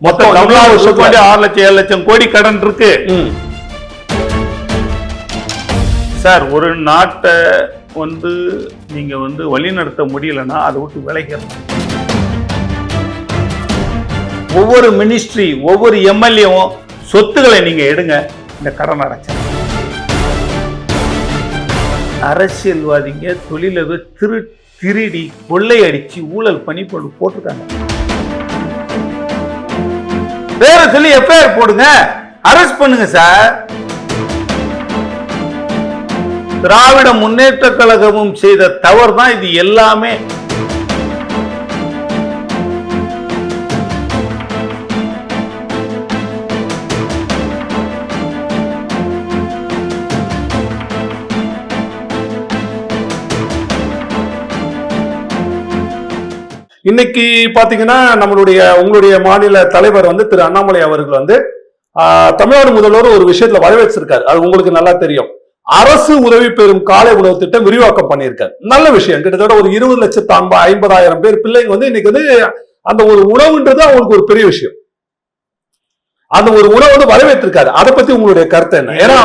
மொத்தம் தமிழ்நாடு வருஷத்துல. சுத்தம் ஆறு லட்சம் ஏழு லட்சம் கோடி கடன் இருக்கு. சார் ஒரு நாட்டை வந்து நீங்க வந்து வழிநடத்த முடியலன்னா அதை விட்டு விலகிடணும் ஒவ்வொரு மினிஸ்ட்ரி ஒவ்வொரு எம்எல்ஏவும் சொத்துக்களை நீங்க எடுங்க இந்த கடன் அடைச்ச அரசியல்வாதிங்க தொழிலக திரு திருடி கொள்ளையடிச்சு ஊழல் பண்ணி போட்டு போட்டிருக்காங்க பேரை சொல்லி எஃப்ஐஆர் போடுங்க. அரெஸ்ட் பண்ணுங்க சார் திராவிட முன்னேற்ற கழகமும் செய்த தவறு தான் இது எல்லாமே. இன்னைக்கு பாத்தீங்கன்னா நம்மளுடைய உங்களுடைய மாநில தலைவர் வந்து திரு அண்ணாமலை அவர்கள் வந்து ஆஹ், தமிழ்நாடு முதல்வர் ஒரு விஷயத்துல வரவேற்றிருக்காரு. அது உங்களுக்கு நல்லா தெரியும். அரசு உதவி பெறும் காலை உணவு திட்டம் விரிவாக்கம் பண்ணியிருக்காரு. நல்ல விஷயம். கிட்டத்தட்ட ஒரு இருபது லட்சத்து ஐம்ப- ஐம்பதாயிரம் பேர் பிள்ளைங்க வந்து இன்னைக்கு வந்து அந்த ஒரு உணவுன்றது அவங்களுக்கு ஒரு பெரிய விஷயம். அந்த ஒரு உணவு வந்து வரவேற்றிருக்காரு. அதை பத்தி உங்களுடைய கருத்து என்ன? ஏன்னா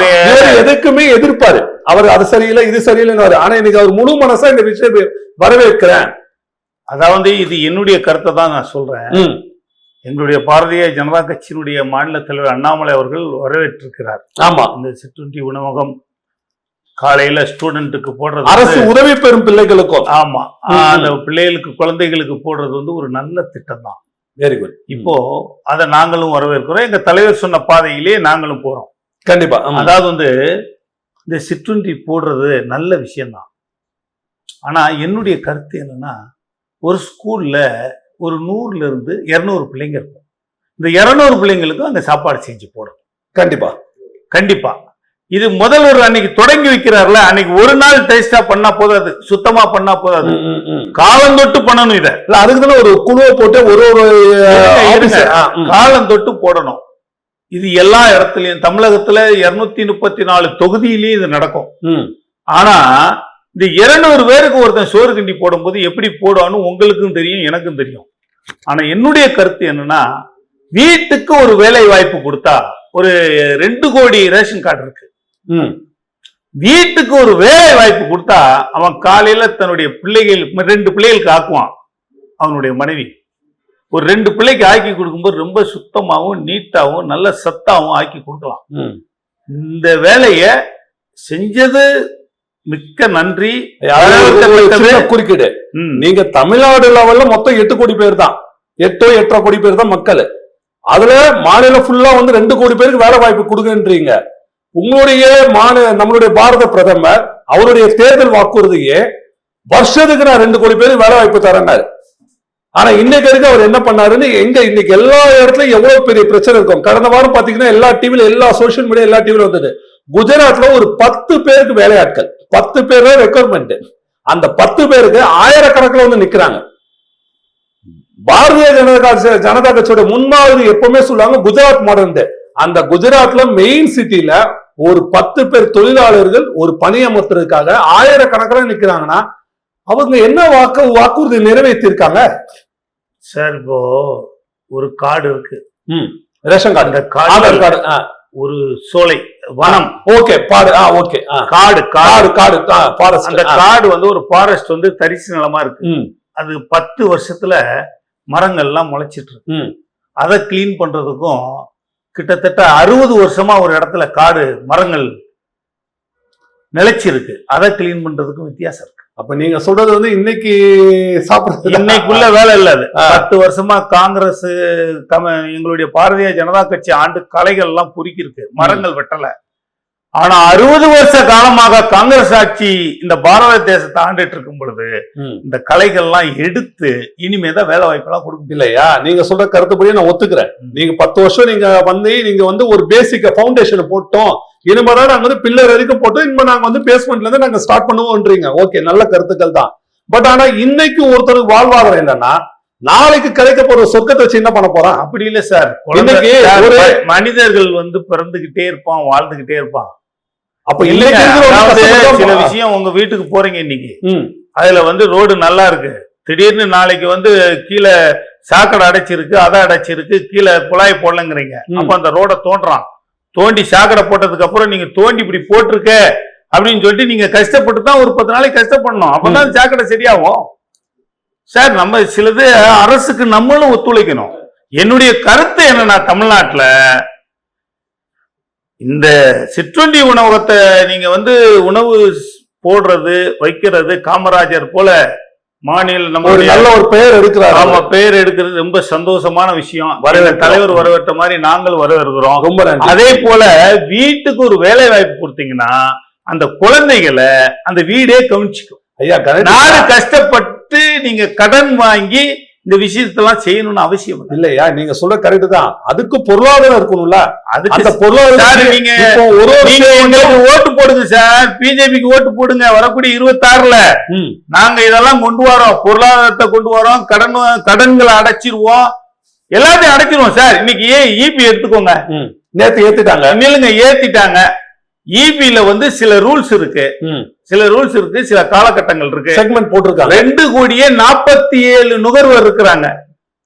எதுக்குமே எதிர்ப்பாரு. அவர் அது சரியில்லை இது சரியில்லைன்னு ஆனா இன்னைக்கு அவர் முழு மனசா இந்த விஷயத்தை வரவேற்கிறேன் அதாவது இது என்னுடைய கருத்தை தான் நான் சொல்றேன். எங்களுடைய பாரதிய ஜனதா கட்சியினுடைய மாநில தலைவர் அண்ணாமலை அவர்கள் வரவேற்றிருக்கிறார். ஆமா. இந்த சிற்றுண்டி உணவகம் காலையில ஸ்டூடெண்ட்டுக்கு போடுறது அரசு உதவி பெறும் பிள்ளைகளுக்கும். ஆமா. அந்த பிள்ளைகளுக்கு குழந்தைகளுக்கு போடுறது வந்து ஒரு நல்ல திட்டம் தான். வெரி குட் இப்போ அதை நாங்களும் வரவேற்கிறோம். எங்க தலைவர் சொன்ன பாதையிலே நாங்களும் போறோம். கண்டிப்பா. அதாவது வந்து இந்த சிற்றுண்டி போடுறது நல்ல விஷயம்தான். ஆனா என்னுடைய கருத்து என்னன்னா ஒரு ஸ்கூல்ல ஒரு நூறுல இருந்து இருநூறு பிள்ளைங்க இருக்கும். இந்த இருநூறு பிள்ளைங்களுக்கும் அந்த சாப்பாடு செஞ்சு போடணும். கண்டிப்பா. கண்டிப்பா. இது முதல்வர் அன்னைக்கு தொடங்கி வைக்கிறார்ல அன்னைக்கு ஒரு நாள் டேஸ்டா பண்ணா போதாது சுத்தமா பண்ணா போதாது. காலம் தொட்டு பண்ணணும் இத. இல்ல அதுக்கு தானே ஒரு குழுவை போட்டு ஒரு ஒரு. காலம் தொட்டு போடணும். இது எல்லா இடத்துலயும் தமிழகத்துல இருநூத்தி முப்பத்தி நாலு தொகுதியிலயும் இது நடக்கும். ஆனா இந்த இருநூறு பேருக்கு ஒருத்தன் சோறு கிண்டி போடும்போது எப்படி போடுவான்னு உங்களுக்கும் தெரியும் எனக்கும் தெரியும் ஆனா என்னுடைய கருத்து என்னன்னா வீட்டுக்கு ஒரு வேலை வாய்ப்பு கொடுத்தா ஒரு ரெண்டு கோடி ரேஷன் கார்டு இருக்கு ம். வீட்டுக்கு ஒரு வேலை வாய்ப்பு கொடுத்தா அவன் காலையில தன்னுடைய பிள்ளைகள் ரெண்டு பிள்ளைகளுக்கு ஆக்குவான் அவனுடைய மனைவி ஒரு ரெண்டு பிள்ளைக்கு ஆக்கி கொடுக்கும்போது ரொம்ப சுத்தமாகவும் நீட்டாகவும் நல்ல சத்தாவும் ஆக்கி கொடுக்கலாம் ம். இந்த வேலைய செஞ்சது மிக்க நன்றி. குறுக்கீடு. நீங்க தமிழ்நாடு லெவல்ல மொத்தம் எட்டு கோடி பேர் தான். எட்டோ எட்டரை கோடி பேர் தான் மக்கள். அதுல மாநிலம் ஃபுல்லா வந்து ரெண்டு கோடி பேருக்கு வேலை வாய்ப்பு கொடுங்கன்றீங்க. உங்களுடைய மாநில நம்மளுடைய பாரத பிரதமர் அவருடைய தேர்தல் வாக்குறுதியே வருஷத்துக்கு நான் ரெண்டு கோடி பேருக்கு வேலை வாய்ப்பு தரேன்னாரு. ஆனா இன்னைக்கு வரைக்கும் அவர் என்ன பண்ணாருன்னு எங்க இன்னைக்கு எல்லா இடத்துலயும் எவ்வளவு பெரிய பிரச்சனை இருக்கும். கடந்த வாரம் பாத்தீங்கன்னா எல்லா டிவில எல்லா சோஷியல் மீடியா எல்லா டிவில வந்தது. குஜராத்ல ஒரு பத்து பேருக்கு வேலையாட்கள். பத்து பேர் ரெக்குவயர்மெண்ட் அந்த பத்து பேருக்கு ஆயிரக்கணக்கில் வந்து நிக்கிறாங்க. பாரதிய ஜனதா ஜனதா கட்சியோட முன்மாதிரி எப்பவுமே சொல்லுவாங்க குஜராத் மாடல் அந்த குஜராத்ல மெயின் சிட்டில ஒரு பத்து பேர் தொழிலாளர்கள் ஒரு பணியமர்த்துறதுக்காக ஆயிரக்கணக்கில் நிக்கிறாங்கன்னா அவங்க என்ன வாக்கு வாக்குறுதி நிறைவேற்றிருக்காங்க? சார் இப்போ ஒரு காடு இருக்கு. Ration card. ஆதார் கார்டு ஒரு சோலை வனம். ஓகே பாடு ஆ ஓகே. காடு காடு காடு. ஃபாரஸ்ட் அந்த காடு வந்து ஒரு ஃபாரஸ்ட் வந்து தரிசு நிலமா இருக்கு. அது பத்து வருஷத்துல மரங்கள்லாம் முளைச்சிட்டு இருக்கு. அதை கிளீன் பண்றதுக்கும் கிட்டத்தட்ட அறுபது வருஷமா ஒரு இடத்துல காடு மரங்கள் நிலைச்சிருக்கு. அதை கிளீன் பண்றதுக்கும் வித்தியாசம் அப்ப நீங்க சொல்றது வந்து இன்னைக்கு சாப்பிடுறது இன்னைக்குள்ள வேலை இல்ல அது. பத்து வருஷமா காங்கிரஸ் கம எங்களுடைய பாரதிய ஜனதா கட்சி ஆண்டு கலைகள் எல்லாம் பொறுக்கி இருக்கு மரங்கள் வெட்டல. ஆனா அறுபது வருஷ காலமாக காங்கிரஸ் ஆட்சி இந்த பாரத தேசத்தை ஆண்டுட்டு இருக்கும் பொழுது. இந்த கலைகள்லாம் எடுத்து இனிமேதான் வேலை வாய்ப்பெல்லாம் கொடுக்க இல்லையா? நீங்க சொல்ற கருத்துப்படி நான் ஒத்துக்கிறேன். நீங்க பத்து வருஷம் நீங்க வந்து நீங்க வந்து ஒரு பேசிக் ஃபவுண்டேஷன் போட்டோம். இனிமேதான் நாங்க வந்து பில்லர் வரைக்கும் போட்டோம் இனிமே நாங்க வந்து பேஸ்மெண்ட்ல இருந்து நாங்க ஸ்டார்ட் பண்ணுவோம்ன்றீங்க ஓகே நல்ல கருத்துக்கள் தான். பட் ஆனா இன்னைக்கு ஒருத்தருக்கு வாழ்வாதாரம் என்னன்னா நாளைக்கு கிடைக்க போற சொர்க்கத்தை வச்சு என்ன பண்ண போறான்? அப்படி இல்ல சார் இன்னைக்கு ஒரு- மனிதர்கள் வந்து பிறந்துகிட்டே இருப்பான் வாழ்ந்துகிட்டே இருப்பான். அப்ப இல்லைங்க, சில விஷயம் உங்க வீட்டுக்கு போறீங்க இன்னைக்கு. அதுல வந்து ரோடு நல்லா இருக்கு. திடீர்னு நாளைக்கு வந்து கீழே சாக்கடை அடைச்சிருக்கு அதை அடைச்சிருக்கு கீழே குழாய் போடலங்கிறீங்க. அப்ப அந்த ரோட தோன்றான். தோண்டி சாக்கடை போட்டதுக்கு அப்புறம் நீங்க தோண்டி இப்படி போட்டிருக்க அப்படின்னு சொல்லிட்டு நீங்க கஷ்டப்பட்டு தான் ஒரு பத்து நாளைக்கு கஷ்டப்படணும். அப்பதான் சாக்கடை சரியாகும். சார் நம்ம சிலது அரசுக்கு நம்மளும் ஒத்துழைக்கணும். என்னுடைய கருத்து என்னன்னா தமிழ்நாட்டுல இந்த சிற்றுண்டி உணவகத்தை நீங்க வந்து உணவு போடுறது வைக்கிறது காமராஜர் போல மாநில நம்மளுடைய நல்ல ஒரு பெயர் எடுக்கிறாரு ஆமா பேர் எடுக்கிறது ரொம்ப சந்தோஷமான விஷயம். தலைவர் வரவேற்ற மாதிரி நாங்கள் வரவேற்கிறோம். ரொம்ப அதே போல வீட்டுக்கு ஒரு வேலை வாய்ப்பு கொடுத்தீங்கன்னா அந்த குழந்தைகளை அந்த வீடே கவனிச்சுக்கும். ஐயா நாடு கஷ்டப்பட்டு நீங்க கடன் வாங்கி இந்த விஷயத்தெல்லாம் செய்யணும்னு அவசியம் இல்லை. இல்லையா? நீங்க சொல்ற கரெக்ட் தான். அதுக்கு பொருளாதாரம் இருக்கணும்ல. அந்த அதுக்கு பொருளாதாரம் சார், நீங்க- ஒரு எங்களுக்கு ஓட்டு போடுங்க சார். பிஜேபிக்கு ஓட்டு போடுங்க. வரக்கூடிய இருபத்தாறுல நாங்க இதெல்லாம் கொண்டு வரோம். பொருளாதாரத்தை கொண்டு வரோம். கடன் கடன்களை அடைச்சிருவோம். எல்லாத்தையும் அடைச்சிருவோம் சார். இன்னைக்கு ஏன் இபி எடுத்துக்கோங்க. நேத்து ஏத்துட்டாங்க. நில்லுங்க ஏத்திட்டாங்க. இபில வந்து சில ரூல்ஸ் இருக்கு. சில ரூல்ஸ் இருக்கு சில காலகட்டங்கள் இருக்கு. செக்மெண்ட் போட்டிருக்காங்க. ரெண்டு கோடியே நாற்பத்தி ஏழு நுகர்வோர் இருக்கிறாங்க.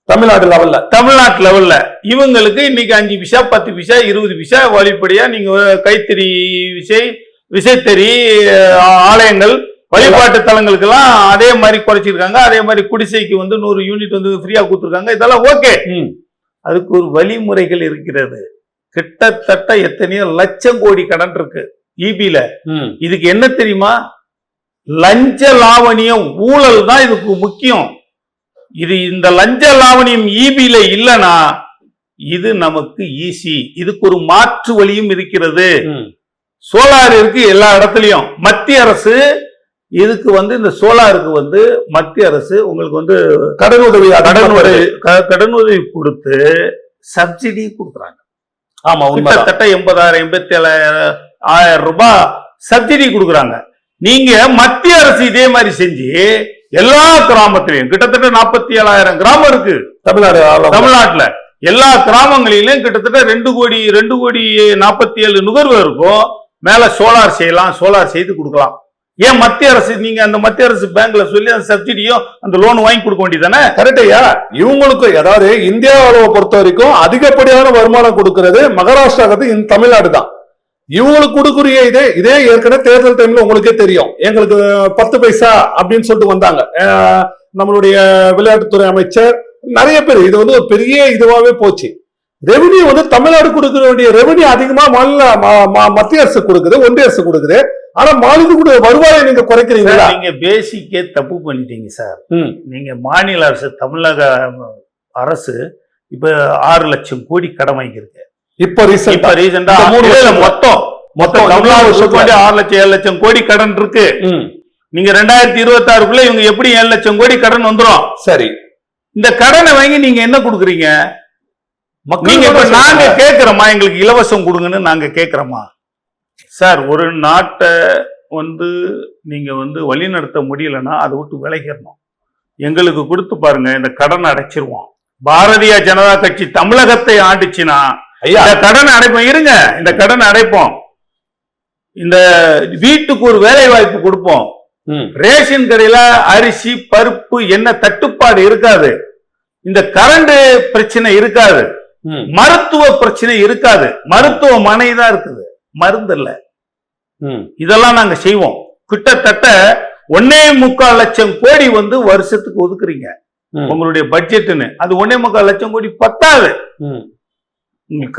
தமிழ்நாடு லெவல்ல தமிழ்நாட்டு லெவல்ல இவங்களுக்கு இன்னைக்கு அஞ்சு பிசா பத்து பிசா இருபது பிசா வழிப்படியா நீங்க கைத்தறி விசை விசைத்தறி ஆலயங்கள் வழிபாட்டு தலங்களுக்கெல்லாம் அதே மாதிரி குறைச்சிருக்காங்க. அதே மாதிரி குடிசைக்கு வந்து நூறு யூனிட் வந்து ஃப்ரீயா கொடுத்துருக்காங்க. இதெல்லாம் ஓகே. அதுக்கு ஒரு வழிமுறைகள் இருக்கிறது. கிட்டத்தட்ட எத்தனையோ லட்சம் கோடி கடன் இருக்கு. இபில ம். இதுக்கு என்ன தெரியுமா? லஞ்ச லாவணியம் ஊழல் தான் இதுக்கு முக்கியம். இது இந்த லஞ்ச லாவணியம் ஈபில இல்லனா இது நமக்கு ஈஸி. இதுக்கு ஒரு மாற்று வழியும் இருக்கிறது. சோலார் இருக்கு எல்லா இடத்துலயும். மத்திய அரசு இதுக்கு வந்து இந்த சோலாருக்கு வந்து மத்திய அரசு உங்களுக்கு வந்து கடன் உதவி கடன் உதவி கடன் உதவி கொடுத்து சப்சிடி கொடுக்குறாங்க. ஆமா கிட்டத்தட்ட எண்பதாயிரம் எண்பத்தி ஏழாயிரம் ஆயிரம் ரூபாய் சப்சிடி கொடுக்குறாங்க. நீங்க மத்திய அரசு இதே மாதிரி செஞ்சு எல்லா கிராமத்திலையும் கிட்டத்தட்ட நாற்பத்தி ஏழாயிரம் கிராமம் இருக்கு. தமிழ்நாடு. தமிழ்நாட்டுல எல்லா கிராமங்களிலும் கிட்டத்தட்ட ரெண்டு கோடி ரெண்டு கோடி நாற்பத்தி ஏழு நுகர்வு இருக்கும். மேல சோலார் செய்யலாம் சோலார் செய்து கொடுக்கலாம். ஏன் மத்திய அரசு நீங்க அந்த மத்திய அரசு பேங்க்ல சொல்லி அந்த சப்சிடியோ அந்த லோன் வாங்கி கொடுக்க வேண்டியதானே கரெக்டையா இவங்களுக்கு அதாவது இந்தியா அளவை பொறுத்த வரைக்கும் அதிகப்படியான வருமானம் கொடுக்கறது மகாராஷ்டிராவுக்கு இந்த தமிழ்நாடு தான். இவங்களுக்கு கொடுக்குறிய இதே இதே ஏற்கனவே தேர்தல் டைம்ல உங்களுக்கே தெரியும். எங்களுக்கு பத்து பைசா அப்படின்னு சொல்லிட்டு வந்தாங்க. நம்மளுடைய விளையாட்டுத்துறை அமைச்சர் நிறைய பேர். இது வந்து ஒரு பெரிய இதுவாகவே போச்சு. ரெவன்யூ வந்து தமிழ்நாடு கொடுக்க வேண்டிய ரெவன்யூ அதிகமா மாநில மத்திய அரசு கொடுக்குது ஒன்றிய அரசு கொடுக்குது. ஆனா மாநிலத்துடைய வருவாயை நீங்க குறைக்கிறீங்களா? நீங்க பேசிக்கே தப்பு பண்ணிட்டீங்க சார். ம். நீங்க மாநில அரசு தமிழக அரசு இப்ப ஆறு லட்சம் கோடி கடன் வாங்கியிருக்கு. இப்ப ரீசெண்டா இப்ப ரீசெண்டா மூணு வருஷத்துல. மொத்தம். மொத்தம் தமிழ்நாடு ஆறு லட்சம் ஏழு லட்சம் கோடி கடன் இருக்கு. ம். நீங்க ரெண்டாயிரத்தி இருபத்தி ஆறுக்குள்ள இவங்க எப்படி ஏழு லட்சம் கோடி கடன் வந்துரும்? சரி. இந்த கடனை வாங்கி நீங்க என்ன கொடுக்குறீங்க? மக்கள் நீங்க இப்ப கூட நாங்க சொல்லுங்க. கேக்குறோமா எங்களுக்கு இலவசம் கொடுங்கன்னு நாங்க கேக்குறோமா சார் ஒரு நாட்டை வந்து நீங்க வந்து வழிநடத்த முடியலன்னா அதை விட்டு விலகிடணும். எங்களுக்கு கொடுத்து பாருங்க இந்த கடனை அடைச்சிருவோம். பாரதிய ஜனதா கட்சி தமிழகத்தை ஆண்டுச்சுன்னா ஐயா. இந்த கடனை அடைப்போம். இருங்க இந்த கடனை அடைப்போம். இந்த வீட்டுக்கு ஒரு வேலை வாய்ப்பு கொடுப்போம் ரேஷன் கடையில அரிசி பருப்பு என்ன தட்டுப்பாடு இருக்காது. இந்த கரண்ட் பிரச்சனை இருக்காது. மருத்துவ பிரச்சனை இருக்காது. மருத்துவமனை தான் இருக்குது. மருந்து இல்ல. இதெல்லாம் நாங்க செய்வோம். கிட்டத்தட்ட ஒன்னே முக்கால் லட்சம் கோடி வந்து வருஷத்துக்கு ஒதுக்குறீங்க. உங்களுடைய பட்ஜெட்னு அது ஒன்னே முக்கால் லட்சம் கோடி பத்தாது.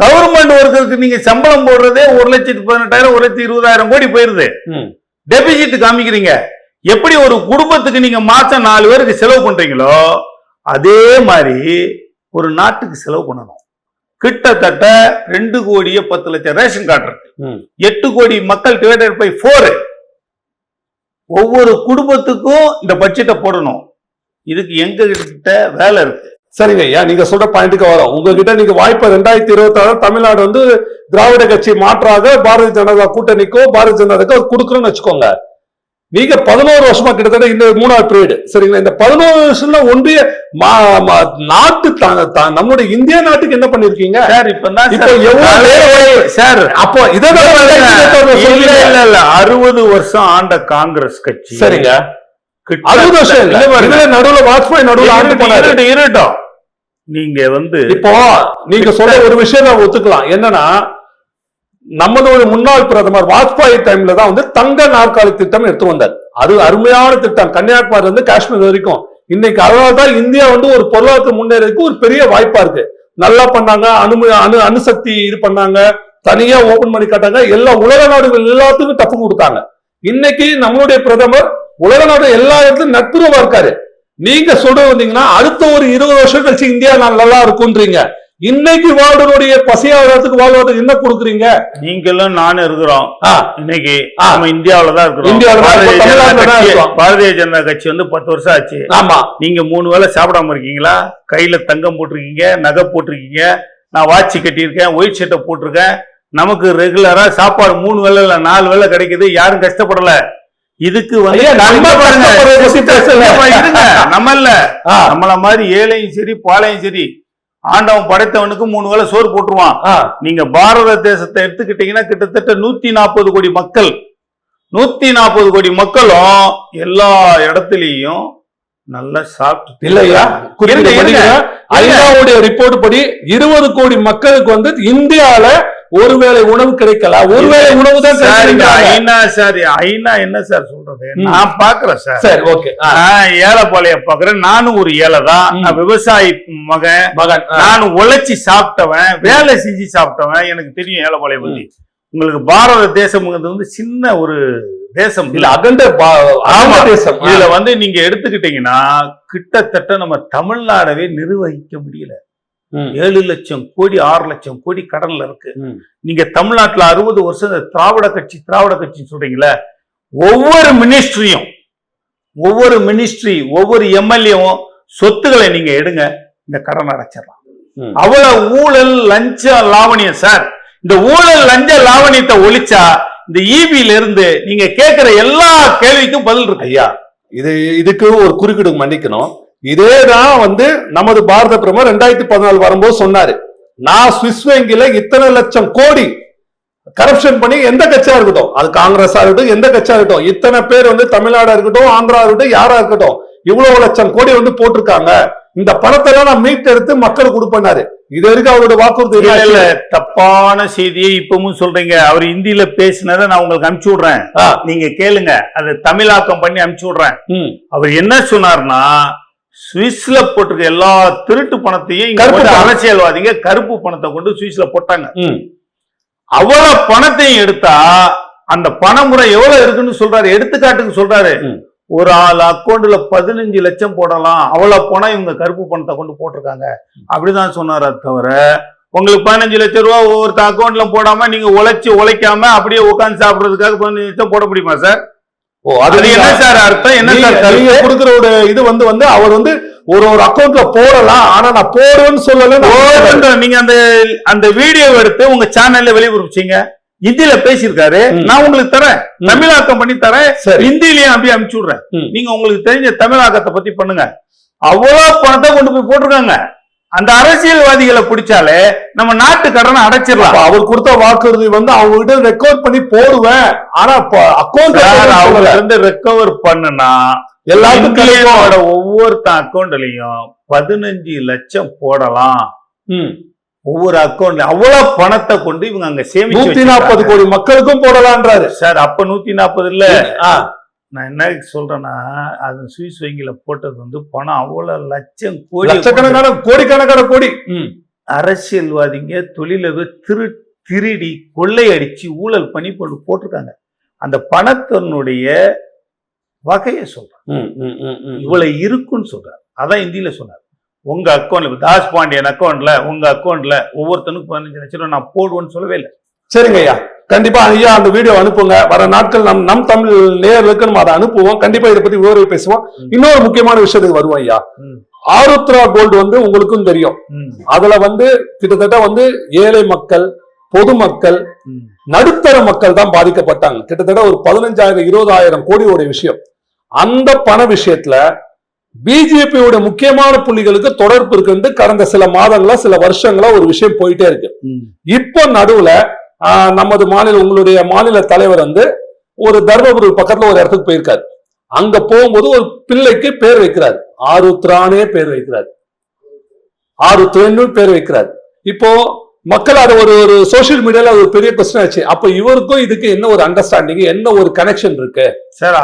கவர்மெண்ட் ஒர்க்கருக்கு நீங்க சம்பளம் போடுறதே ஒரு லட்சத்து பதினெட்டாயிரம் ஒரு லட்சத்து இருபதாயிரம் கோடி போயிருது. டெபிசிட் காமிக்கிறீங்க. எப்படி ஒரு குடும்பத்துக்கு நீங்க மாசம் நாலு பேருக்கு செலவு பண்றீங்களோ அதே மாதிரி ஒரு நாட்டுக்கு செலவு பண்ணணும். கிட்டத்தட்ட ரெண்டு கோடியே பத்து லட்சம் ரேஷன் கார்டு இருக்கு. எட்டு கோடி மக்கள் டிவைடட் பை ஃபோர் ஒவ்வொரு குடும்பத்துக்கும் இந்த பட்ஜெட்டை போடணும். இதுக்கு எங்க கிட்ட வேலை இருக்கு. சரிங்க ஐயா நீங்க சொல்ற பாயிண்ட்டுக்கு வரோம். உங்ககிட்ட நீங்க வாய்ப்பை ரெண்டாயிரத்தி இருபத்தி ஆறு தமிழ்நாடு வந்து திராவிட கட்சி மாற்றாக பாரதிய ஜனதா கூட்டணிக்கோ பாரதிய ஜனதாக்கோ கொடுக்குறோம்னு வச்சுக்கோங்க. நீங்க பதினோரு வருஷமா கிட்டத்தட்ட இந்த மூணாவது பீரியட் சரிங்களா? இந்த பதினோரு வருஷம்ல ஒன்றிய நாட்டு நம்மளுடைய இந்திய நாட்டுக்கு என்ன பண்ணிருக்கீங்க? சார் இப்ப எவ்வளவு சார் அப்போ இதை அறுபது வருஷம் ஆண்ட காங்கிரஸ் கட்சி. சரிங்க. அறுபது வருஷம் நடுவுல வாஜ்பாய் நடுவுல ஆண்டு இருட்டும். நீங்க வந்து இப்போ நீங்க சொல்ற ஒரு விஷயம் நான் ஒத்துக்கலாம். என்னன்னா நம்மளோட முன்னாள் பிரதமர் வாஜ்பாய் டைம்ல தான் வந்து தங்க நாற்காலி திட்டம் எடுத்து வந்தார். அது அருமையான திட்டம். கன்னியாகுமரி இருந்து காஷ்மீர் வரைக்கும். இன்னைக்கு அதனால தான் இந்தியா வந்து ஒரு பொருளாதார முன்னேறதுக்கு ஒரு பெரிய வாய்ப்பா இருக்கு. நல்லா பண்ணாங்க. அணு அணு அணுசக்தி இது பண்ணாங்க. தனியா ஓபன் பண்ணி காட்டாங்க. எல்லா உலக நாடுகள் எல்லாத்துக்கும் தப்பு கொடுத்தாங்க. இன்னைக்கு நம்மளுடைய பிரதமர் உலக நாடு எல்லா இடத்துலயும் நட்புறவா இருக்காரு. நீங்க சொல்ல வந்தீங்கன்னா அடுத்த ஒரு இருபது வருஷம் கழிச்சு இந்தியா நல்லா இருக்கும்ன்றீங்க. இன்னைக்கு வாழ்வனுடைய பசியாகிறதுக்கு வாழ்வதற்கு என்ன கொடுக்குறீங்க? நீங்களும் நானும் இருக்கிறோம். இன்னைக்கு. நம்ம இந்தியாவுல தான் இருக்கிறோம். இந்தியாவுல பாரதிய ஜனதா கட்சி வந்து பத்து வருஷம் ஆச்சு. ஆமா. நீங்க மூணு வேளை சாப்பிடாம இருக்கீங்களா? கையில தங்கம் போட்டிருக்கீங்க நகை போட்டிருக்கீங்க. நான் வாட்சி கட்டியிருக்கேன் ஒயிட் ஷர்ட்டை போட்டிருக்கேன். நமக்கு ரெகுலரா சாப்பாடு மூணு வேளை இல்ல நாலு வேளை கிடைக்குது. யாரும் கஷ்டப்படல. இதுக்கு வந்து நம்ம இல்ல. நம்மள மாதிரி ஏழையும் சரி பாலையும் சரி ஆண்டவன் படைத்தவனுக்கு மூணு வேளை சோறு போட்டுருவான். நீங்க பாரத தேசத்தை எடுத்துக்கிட்டீங்கன்னா கிட்டத்தட்ட நூத்தி நாற்பது கோடி மக்கள் நூத்தி நாற்பது கோடி மக்களும் எல்லா இடத்துலயும் நல்லா சாப்பிட்டு இல்லையா. ஐநாவுடைய ரிப்போர்ட் படி இருபது கோடி மக்களுக்கு வந்து இந்தியால ஒருவேளை உணவு கிடைக்கல? ஒருவேளை உணவு தான். ஐநா சார் ஐநா என்ன சார் சொல்றது. நான் பாக்குறேன் சார். சரி ஓகே. நான் ஏழை பாளைய பாக்குறேன் நானும் ஒரு ஏழை தான் விவசாயி மகன். மகன் நான் உழைச்சி சாப்பிட்டவன் வேலை செஞ்சு சாப்பிட்டவன் எனக்கு தெரியும் ஏழை பாளைய பத்தி உங்களுக்கு பாரத தேசம்ங்கிறது வந்து சின்ன ஒரு தேசம். இல்ல அகண்ட தேசம். இதுல வந்து நீங்க எடுத்துக்கிட்டீங்கன்னா கிட்டத்தட்ட நம்ம தமிழ்நாடவே நிர்வகிக்க முடியல. ஏழு லட்சம் கோடி ஆறு லட்சம் கோடி கடன்ல இருக்கு. நீங்க தமிழ்நாட்டுல அறுபது வருஷம் இந்த திராவிட கட்சி திராவிட கட்சி சொல்றீங்களே ஒவ்வொரு மினிஸ்ட்ரியும் ஒவ்வொரு மினிஸ்ட்ரி ஒவ்வொரு எம்எல்ஏவும் சொத்துக்களை நீங்க எடுங்க இந்த கடன் அடைச்சிடலாம். அவ்வளவு ஊழல் லஞ்ச லாவணியம் சார். இந்த ஊழல் லஞ்ச லாவணியத்தை ஒழிச்சா இந்த ஈபியில இருந்து நீங்க கேட்கிற எல்லா கேள்விக்கும் பதில் இருக்கு. ஐயா இது இதுக்கு ஒரு குறுக்கிடு மன்னிக்கணும். இதேதான் வந்து நமது பாரத பிரதமர் ரெண்டாயிரத்தி பதினாலு வரும்போது சொன்னாரு. நான் சுவிஸ் வங்கியில இத்தனை லட்சம் கோடி கரப்ஷன் பண்ணி எந்த கட்சியா இருக்கட்டும் அது காங்கிரஸா இருக்கட்டும் எந்த கட்சியா இருக்கட்டும் இத்தனை பேர் வந்து தமிழ்நாடா இருக்கட்டும் ஆந்திரா இருக்கட்டும் யாரா இருக்கட்டும் இவ்வளவு லட்சம் கோடி வந்து போட்டிருக்காங்க. இந்த பணத்தை எல்லாம் நான் மீட்டெடுத்து மக்களுக்கு கொடுப்பேனாரு இது வரைக்கும் அவரோட வாக்குறுதி இல்ல தப்பான செய்தியை இப்பவும் சொல்றீங்க. அவர் ஹிந்தியில பேசினதை நான் உங்களுக்கு அனுப்பிச்சு விடுறேன். நீங்க கேளுங்க. அதை தமிழாக்கம் பண்ணி அனுப்பிச்சு விடுறேன். அவர் என்ன சொன்னார்னா சுவிஸ்ல போட்டிருக்க எல்லா திருட்டு பணத்தையும். அரசியல்வாதிங்க கருப்பு பணத்தை கொண்டு சுவிஸ்ல போட்டாங்க. அவ்வளவு பணத்தையும் எடுத்தா அந்த பணமுறை எவ்வளவு இருக்குன்னு சொல்றாரு எடுத்துக்காட்டுக்கு சொல்றாரு. ஒரு ஆள் அக்கௌண்ட்ல பதினஞ்சு லட்சம் போடலாம் அவ்வளவு பணம் இவங்க கருப்பு பணத்தை கொண்டு போட்டிருக்காங்க அப்படிதான் சொன்னாரே தவிர உங்களுக்கு பதினஞ்சு லட்சம் ரூபா ஒவ்வொருத்த அக்கௌண்ட்ல போடாம நீங்க உழைச்சு உழைக்காம அப்படியே உட்கார்ந்து சாப்பிடுறதுக்காக பதினஞ்சு லட்சம் போட முடியுமா சார் ஓ அது என்ன சார் அர்த்தம்? என்ன சார் நீங்க-? கொடுக்கிற ஒரு இது வந்து வந்து அவர் வந்து ஒரு ஒரு அக்கௌண்ட்ல போடலாம் ஆனா நான் போடுவேன்னு சொல்லல நீங்க அந்த அந்த வீடியோ எடுத்து உங்க சேனல்ல வெளிப்படுச்சிங்க ஹிந்தியில பேசியிருக்காரு. நான் உங்களுக்கு தரேன். தமிழாக்கம் பண்ணி தரேன். ஹிந்திலயும் அப்படியே அனுப்பிச்சு விடுறேன். நீங்க உங்களுக்கு தெரிஞ்ச தமிழாக்கத்தை பத்தி பண்ணுங்க. அவ்வளவு பணத்தை கொண்டு போய் போட்டிருக்காங்க. அந்த அரசியல்வாதிகளை பிடிச்சாலே நம்ம நாட்டு கடனை அடைச்சிடலாம். அவர் கொடுத்த வாக்குறுதி வந்து அவங்க கிட்ட ரெக்கார்ட் பண்ணி போடுவேன். ஆனா அக்கௌண்ட் அவங்க இருந்து ரெக்கவர் பண்ணுனா எல்லாத்துக்கும் ஒவ்வொருத்தன் அக்கௌண்ட்லயும் பதினஞ்சு லட்சம் போடலாம். ஒவ்வொரு அக்கௌண்ட்ல அவ்வளவு பணத்தை கொண்டு இவங்க அங்க சேமிச்சு நூத்தி நாற்பது. கோடி மக்களுக்கும் போடலான்றாரு. சார் அப்ப நூத்தி நாற்பது இல்ல. நான் என்ன சொல்றேன்னா அது சுவிஸ் வங்கியில போட்டது வந்து பணம் அவ்வளவு லட்சம் கோடி லட்சக்கணக்கான கோடிக்கணக்கான கோடி. அரசியல்வாதிங்க தொழிலக திரு திருடி கொள்ளையடிச்சு ஊழல் பண்ணி கொண்டு போட்டிருக்காங்க. அந்த பணத்தினுடைய வகையை ம். இவ்வளவு இருக்குன்னு சொல்றாரு. அதான் இந்தியில சொன்னார். உங்க அக்கௌண்ட்ல தாஸ் பாண்டியன் அக்கௌண்ட்ல உங்க அக்கௌண்ட்ல ஒவ்வொருத்தனுக்கும் பதினஞ்சு லட்சம் ரூபாய் நான் போடுவேன்னு சொல்லவே இல்லை. சரிங்க ஐயா. கண்டிப்பா ஐயா அந்த வீடியோ அனுப்புங்க. வர நாட்கள் நம் நம் தமிழ் நேயர்களுக்கு நம்ம அதை அனுப்புவோம். கண்டிப்பா இதை பத்தி விவரம் பேசுவோம். இன்னொரு முக்கியமான விஷயத்துக்கு வருவோம் ஐயா. ஆருத்ரா கோல்டு வந்து உங்களுக்கும் தெரியும். அதுல வந்து கிட்டத்தட்ட வந்து ஏழை மக்கள் பொதுமக்கள். நடுத்தர மக்கள் தான் பாதிக்கப்பட்டாங்க. கிட்டத்தட்ட ஒரு பதினஞ்சாயிரம் இருபதாயிரம் கோடியோட விஷயம். அந்த பண விஷயத்துல பிஜேபியோட முக்கியமான புள்ளிகளுக்கு தொடர்பு இருக்குன்னு கடந்த சில மாதங்களா சில வருஷங்களா ஒரு விஷயம் போயிட்டே இருக்கு. இப்போ நடுவுல நமது மாநில உங்களுடைய மாநில தலைவர் வந்து ஒரு தர்மபுரி பக்கத்துல ஒரு இடத்துக்கு போயிருக்காரு. அங்க போகும்போது ஒரு பிள்ளைக்கு பேர் வைக்கிறார். ஆருத்ரானே பேர் வைக்கிறார். ஆருத்ரன்னு பேர் வைக்கிறார். இப்போ மக்கள் அதை ஒரு ஒரு சோசியல் மீடியால ஒரு பெரிய கொஸ்டின் ஆச்சு. அப்ப இவருக்கும் இதுக்கு என்ன ஒரு அண்டர்ஸ்டாண்டிங் என்ன ஒரு கனெக்ஷன் இருக்கு? சார்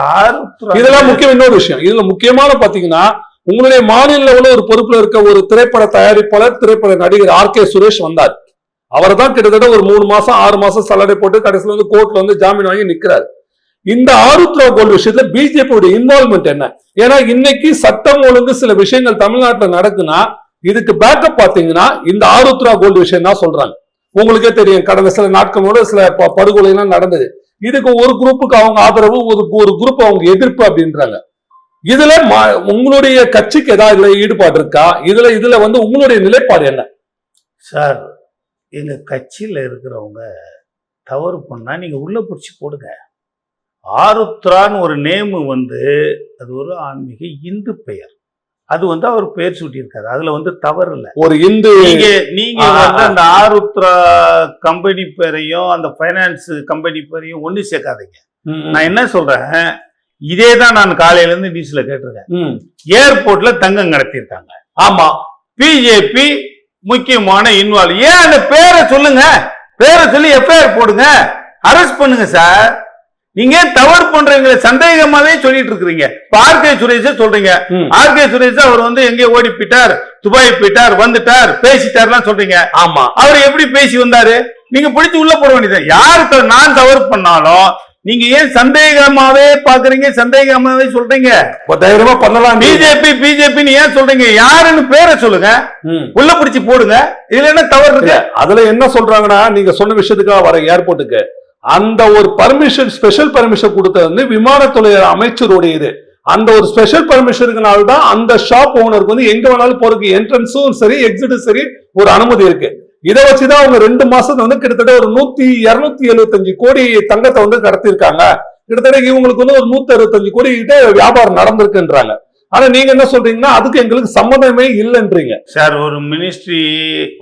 இதெல்லாம் முக்கியம் இன்னொரு விஷயம். இதுல முக்கியமான பாத்தீங்கன்னா உங்களுடைய மாநில ஒரு பொறுப்புல இருக்க ஒரு திரைப்பட தயாரிப்பாளர் திரைப்பட நடிகர் ஆர் கே சுரேஷ் வந்தார். அவர் தான் கிட்டத்தட்ட ஒரு மூணு மாசம் ஆறு மாசம் சலடை போட்டு கடைசியில வந்து கோர்ட்ல வந்து ஜாமீன் வாங்கி நிற்கிறாரு இந்த ஆருத்ரா கோல்டு விஷயத்துல பிஜேபியோட இன்வால்மெண்ட் என்ன? ஏன்னா இன்னைக்கு சட்டம் ஒழுங்கு சில விஷயங்கள் தமிழ்நாட்டில் நடக்குன்னா இதுக்கு பேக்கப் பாத்தீங்கன்னா இந்த ஆருத்ரா கோல்டு விஷயம் தான் சொல்றாங்க. உங்களுக்கே தெரியும் கடந்த சில நாட்களோட சில ப- படுகொலை எல்லாம் நடந்தது. இதுக்கு ஒரு குரூப்புக்கு அவங்க ஆதரவு ஒரு ஒரு குரூப் அவங்க எதிர்ப்பு அப்படின்றாங்க. இதுல மா- உங்களுடைய கட்சிக்கு ஏதாவது இதுல ஈடுபாடு இருக்கா? இதுல இதுல வந்து உங்களுடைய நிலைப்பாடு என்ன? சார் எங்க கட்சியில இருக்கிறவங்க தவறு பண்ணா நீங்க உள்ள பிடிச்சி போடுங்க. ஆருத்ரான்னு ஒரு நேம் வந்து அது ஒரு ஆன்மீக இந்து பெயர். அது வந்து அவர் பெயர் சூட்டியிருக்காரு. அதுல வந்து தவறு இல்லை. ஒரு இந்து நீங்க நீங்க வந்து. அந்த ஆருத்ரா கம்பெனி பேரையும் அந்த ஃபைனான்ஸ் கம்பெனி பேரையும் ஒண்ணு சேர்க்காதீங்க. நான் என்ன சொல்றேன்? இதே தான் நான் காலையில இருந்து நியூஸ்ல கேட்டிருக்கேன். ஏர்போர்ட்ல தங்கம் கடத்தியிருக்காங்க. ஆமா. பிஜேபி முக்கியமான இன்வால்வ் ஏன் அந்த பேரை சொல்லுங்க? பேரை சொல்லி எஃப்ஐஆர் போடுங்க. அரெஸ்ட் பண்ணுங்க சார் நீங்க தவறு பண்றீங்களே? சந்தேகமாவே சொல்லிட்டு இருக்கிறீங்க. இப்ப ஆர்கே சுரேஷ சொல்றீங்க. ம். ஆர்கே சுரேஷ் அவர் வந்து எங்கே ஓடி போயிட்டார் துபாய் போயிட்டார் வந்துட்டார் பேசிட்டார்லாம் சொல்றீங்க. ஆமா. அவர் எப்படி பேசி வந்தாரு? நீங்க பிடிச்சு உள்ள போட வேண்டியது யாருக்கு நான் தவறு பண்ணாலும் நீங்க ஏன் சந்தேகமாவே பாக்குறீங்க? சந்தேகமாவே சொல்றீங்க. இப்ப தைரியமா பண்ணலாம். பிஜேபி பிஜேபின்னு ஏன் சொல்றீங்க? யாருன்னு பேரை சொல்லுங்க. உள்ள பிடிச்சு போடுங்க. இதுல என்ன தவறு இருக்கு? அதுல என்ன சொல்றாங்கன்னா நீங்க சொன்ன விஷயத்துக்காக வர ஏர்போர்ட்டுக்கு அந்த ஒரு பர்மிஷன் ஸ்பெஷல் பர்மிஷன் கொடுத்தது வந்து விமானத்துறை அமைச்சருடைய இது அந்த ஒரு ஸ்பெஷல் பர்மிஷனுக்குனால தான் அந்த ஷாப் ஓனருக்கு வந்து எங்க வேணாலும் போறதுக்கு என்ட்ரன்ஸும் சரி எக்ஸிட்டும் சரி ஒரு அனுமதி இருக்கு. இதை வச்சுதான் அவங்க ரெண்டு மாசத்துல வந்து கிட்டத்தட்ட ஒரு நூத்தி இருநூத்தி எழுபத்தஞ்சு கோடி தங்கத்தை வந்து கடத்திருக்காங்க கிட்டத்தட்ட இவங்களுக்கு வந்து ஒரு நூத்தி அறுபத்தஞ்சு கோடி கிட்ட வியாபாரம் நடந்திருக்குன்றாங்க. ஆனா நீங்க என்ன சொல்றீங்கன்னா அதுக்கு எங்களுக்கு சம்மந்தமே இல்லைன்றீங்க. சார் ஒரு மினிஸ்ட்ரி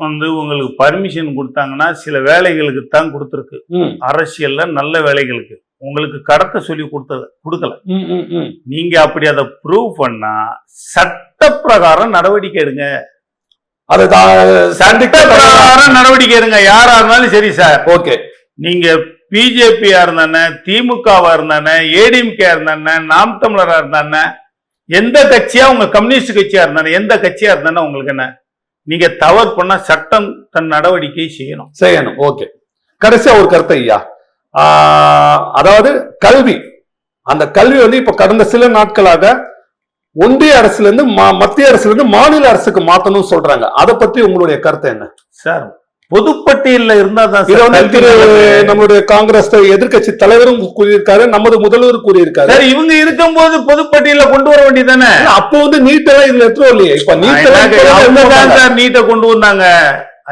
வந்து உங்களுக்கு பர்மிஷன் கொடுத்தாங்கன்னா சில வேலைகளுக்கு தான் கொடுத்துருக்கு. அரசியல்ல நல்ல வேலைகளுக்கு. உங்களுக்கு கடத்த சொல்லி கொடுத்தது கொடுக்கல. நீங்க அப்படி அதை ப்ரூவ் பண்ணா சட்ட பிரகாரம் நடவடிக்கை எடுங்க. அது நடவடிக்கை எடுங்க. யாரா இருந்தாலும் சரி சார். ஓகே. நீங்க பிஜேபியா இருந்தானே திமுகவா இருந்தானே ஏடிஎம்கே இருந்தானே நாம் தமிழரா இருந்தானே எந்த கட்சியா உங்க கம்யூனிஸ்ட் கட்சியா இருந்தானே எந்த கட்சியா இருந்தானே உங்களுக்கு என்ன? நீங்க தவறு பண்ணா சட்டம் தன் நடவடிக்கை செய்யணும். செய்யணும். ஓகே. கடைசியா ஒரு கருத்து ஐயா. அதாவது கல்வி. அந்த கல்வி வந்து இப்ப கடந்த சில நாட்களாக ஒன்றிய அரசுல இருந்து மத்திய அரசுல இருந்து மாநில அரசுக்கு மாத்தணும்னு சொல்றாங்க. அதை பத்தி உங்களுடைய கருத்து என்ன? சார் பொதுப்பட்டியல்ல இருந்தா தான் இதை வந்து. நம்மளுடைய காங்கிரஸ் எதிர்க்கட்சி தலைவரும் கூறியிருக்காரு நமது முதல்வர் கூறியிருக்காரு. சார் இவங்க இருக்கும்போது பொதுப்பட்டியல கொண்டு வர வேண்டியதானே? அப்போ வந்து நீட் எல்லாம் இதுல எடுத்துரும் இல்லையே இப்ப நீட் எல்லாம் இப்ப எல்லாம் அவங்க எடுத்து தான் வந்தாங்க. சார் நீட்டை கொண்டு வந்தாங்க.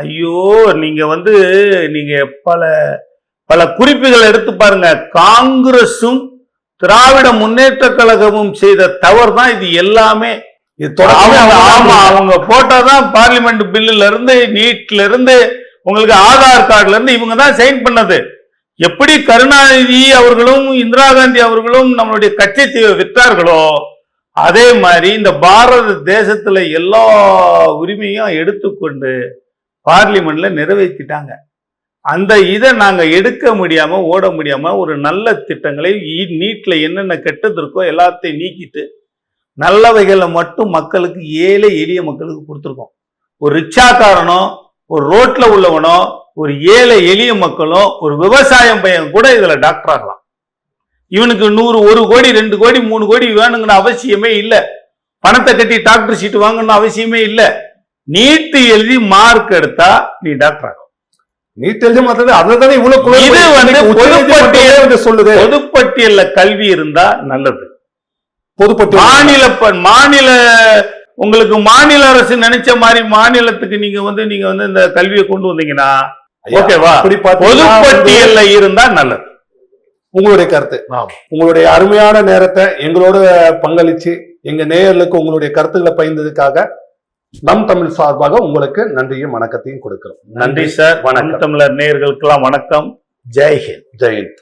ஐயோ நீங்க வந்து நீங்க பல பல குறிப்புகள் எடுத்து பாருங்க. காங்கிரசும் திராவிட முன்னேற்ற கழகமும் செய்த தவறு தான் இது எல்லாமே ஆமா அவங்க போட்டாதான் பார்லிமெண்ட் பில்லுல இருந்து நீட்ல இருந்து உங்களுக்கு ஆதார் கார்டுல இருந்து இவங்க தான் சைன் பண்ணது. எப்படி கருணாநிதி அவர்களும் இந்திரா காந்தி அவர்களும் நம்மளுடைய கட்சி தீவை விற்றார்களோ அதே மாதிரி இந்த பாரத தேசத்துல எல்லா உரிமையும் எடுத்துக்கொண்டு பார்லிமெண்ட்ல நிறைவேற்றிட்டாங்க அந்த இதை நாங்கள் எடுக்க முடியாமல் ஓட முடியாமல் ஒரு நல்ல திட்டங்களை நீட்டில் என்னென்ன கெட்டது இருக்கோ எல்லாத்தையும் நீக்கிட்டு நல்லவைகளை மட்டும் மக்களுக்கு ஏழை எளிய மக்களுக்கு கொடுத்துருக்கோம். ஒரு ரிக்ஷாக்காரனோ ஒரு ரோட்டில் உள்ளவனோ ஒரு ஏழை எளிய மக்களும் ஒரு விவசாயம் பையன் கூட இதில் டாக்டர் ஆகலாம். இவனுக்கு நூறு ஒரு கோடி ரெண்டு கோடி மூணு கோடி வேணுங்கன்னு அவசியமே இல்லை. பணத்தை கட்டி டாக்டர் சீட்டு வாங்கணும்னு அவசியமே இல்லை. நீட்டு எழுதி மார்க் எடுத்தா நீ டாக்டர் ஆகலாம். நீட் எழுதி மாத்தது அதுல தானே இவ்வளவு இது. வந்து பொதுப்பட்டியல் சொல்லுது. பொதுப்பட்டியல்ல கல்வி இருந்தா நல்லது. பொதுப்பட்டியல். மாநில மாநில உங்களுக்கு மாநில அரசு நினைச்ச மாதிரி மாநிலத்துக்கு நீங்க வந்து நீங்க வந்து இந்த கல்வியை கொண்டு வந்தீங்கன்னா ஓகேவா? பொதுப்பட்டியல்ல இருந்தா நல்லது. உங்களுடைய கருத்து. உங்களுடைய அருமையான நேரத்தை எங்களோட பங்களிச்சு எங்க நேயர்களுக்கு உங்களுடைய கருத்துக்களை பகிர்ந்ததுக்காக நம் தமிழ் சார்பாக உங்களுக்கு நன்றியும் வணக்கத்தையும் கொடுக்கிறோம். நன்றி சார். வணக்கம். தமிழர் நேயர்களுக்கெல்லாம் வணக்கம். ஜெய்ஹிந்த் ஜெயந்த்